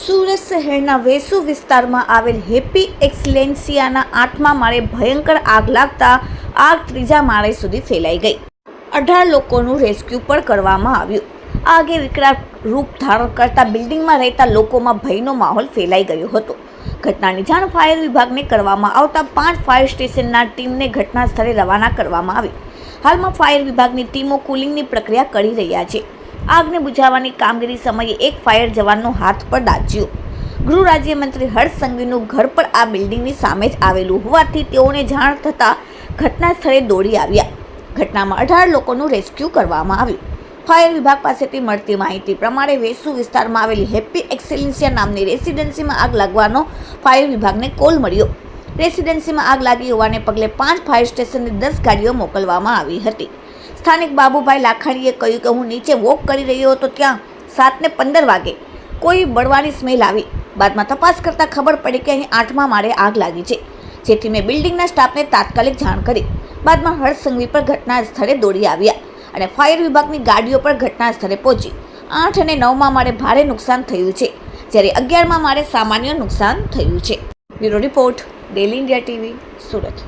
સુરત શહેરના વેસુ વિસ્તારમાં આવેલ હેપી એક્સલેન્સિયાના આઠમા માળે ભયંકર આગ લાગતા આગ ત્રીજા માળે સુધી ફેલાઈ ગઈ. અઢાર લોકોનું રેસ્ક્યુ પણ કરવામાં આવ્યું. આગે વિકરાળ રૂપ ધારણ કરતા બિલ્ડિંગમાં રહેતા લોકોમાં ભયનો માહોલ ફેલાઈ ગયો હતો. ઘટનાની જાણ ફાયર વિભાગને કરવામાં આવતા પાંચ ફાયર સ્ટેશનના ટીમને ઘટના સ્થળે રવાના કરવામાં આવી. હાલમાં ફાયર વિભાગની ટીમો કુલિંગની પ્રક્રિયા કરી રહ્યા છે. આગને બુઝાવવાની કામગીરી સમયે એક ફાયર જવાનનો હાથ પર દાજ્યો. ગૃહ રાજ્યમંત્રી હર્ષ સંઘવીનું ઘર પણ આ બિલ્ડિંગની સામે જ આવેલું હોવાથી તેઓને જાણ થતાં ઘટના સ્થળે દોડી આવ્યા. ઘટનામાં અઢાર લોકોનું રેસ્ક્યુ કરવામાં આવ્યું. ફાયર વિભાગ પાસેથી મળતી માહિતી પ્રમાણે વેસુ વિસ્તારમાં આવેલી હેપી એક્સેલેન્સિયા નામની રેસિડેન્સીમાં આગ લાગવાનો ફાયર વિભાગને કોલ મળ્યો. રેસિડેન્સીમાં આગ લાગી હોવાને પગલે પાંચ ફાયર સ્ટેશનની દસ ગાડીઓ મોકલવામાં આવી હતી. સ્થાનિક બાબુભાઈ લાખાણીએ કહ્યું કે હું નીચે વોક કરી રહ્યો હતો ત્યાં સાતને પંદર વાગે. કોઈ બળવાની સ્મેલ આવી. બાદમાં તપાસ કરતાં ખબર પડી કે અહીં આઠમા માળે આગ લાગી છે, જેથી મેં બિલ્ડિંગના સ્ટાફને તાત્કાલિક જાણ કરી. બાદમાં હર્ષ પર ઘટના સ્થળે દોડી આવ્યા અને ફાયર વિભાગની ગાડીઓ પર ઘટના સ્થળે પહોંચી. આઠ અને નવમાં માળે ભારે નુકસાન થયું છે, જ્યારે અગિયારમાં માળે સામાન્ય નુકસાન થયું છે. Bureau report, daily India TV, Surat.